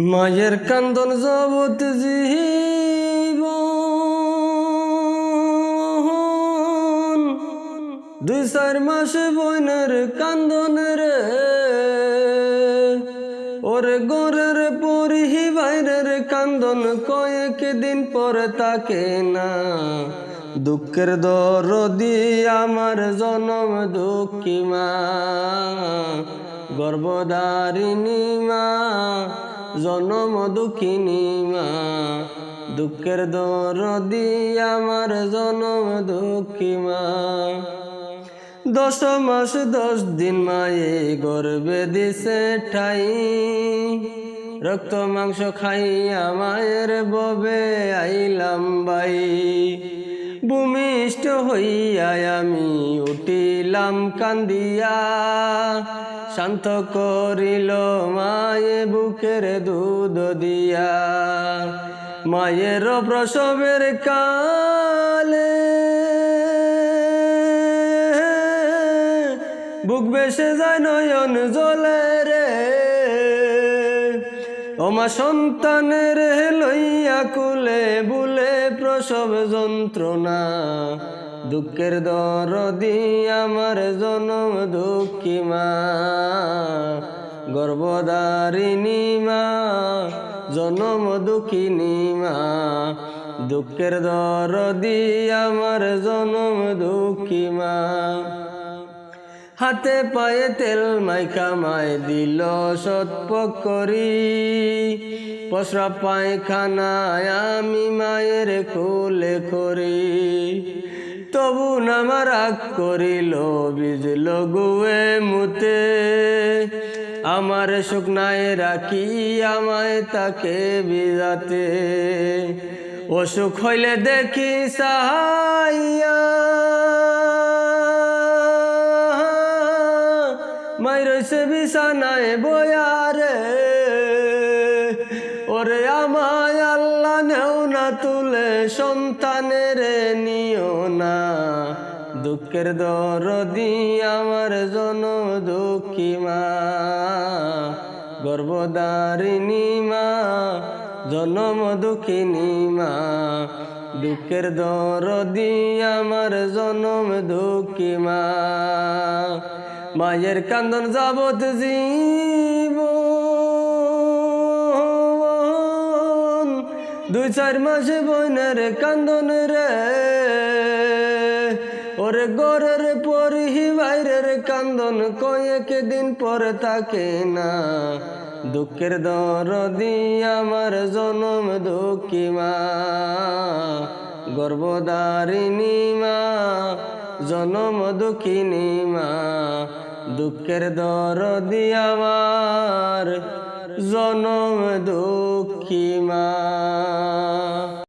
মায়ের কান্দন জবত জীব। দুই চার মাসে বইনের কান্দন রে। ওরে গোরের পরিহি বাইরের কান্দন কয়েক দিন পরে তাকে না। দুঃখের দরদি আমার জনম দুঃখী মা। গর্ভধারিণী মা জনম দুঃখিনী মা। দুঃখের দরদি আমার জনম দুঃখী মা। দশ মাস, দশ দিন মায়ে গর্বে দিছে ঠাই। রক্ত, মাংস খাইয়া মায়ের ববে আইলাম বাই। ভূমিষ্ঠ হইয়া আমি উঠিলাম কান্দিয়া। শান্ত করিল মায়ে বুকের দুধ দিয়া। মায়ের প্রসবের কালে বুক বেসে যায় নয়ন জলে রে। ওমা সন্তানের লইয়া কুলে বুলে প্রসব যন্ত্রণা। দুঃখের দরদি আমার জনম দুঃখী মা। গর্ভধারিণী মা, জনম দুঃখিনী মা। দুঃখের দরদি আমার জনম দুঃখী মা। হাতে পায়ে তেল মাইখা মায় দিল সৎপ করি পশরা পায়খানায় আমি মায়ের কোলে করি তবু নামা রাগ করিল বিজল গুয়ে মুতে। আমার শুকনায় রাখি আমায় তাকে বিজাতে অসুখ হইলে দেখি সাহাইয়া। মাই রয়েছে বিছানায় বয়ারে ওরে আমায় আল্লাহ নেও না, তুলে সন্তানের নিও না। দুঃখের দরদি আমার জন দুঃখী মা। গর্ভধারিণী মা, জনম দুঃখিনী মা। দুঃখের দরদি আমার জনম দুঃখী মা। মায়ের কান্দন যাবত জীব দুই চার মাসে বইনের কান্দন রে। ওরে গরের পরিহি বাইরের কান্দন কয়েক দিন পরে তাকে না। দুঃখের দরদি আমার জনম দুঃখী মা। গর্ভধারিণী মা, জনম দুঃখিনী মা। দুঃখের দরদি আমার জনম দুঃখী মা।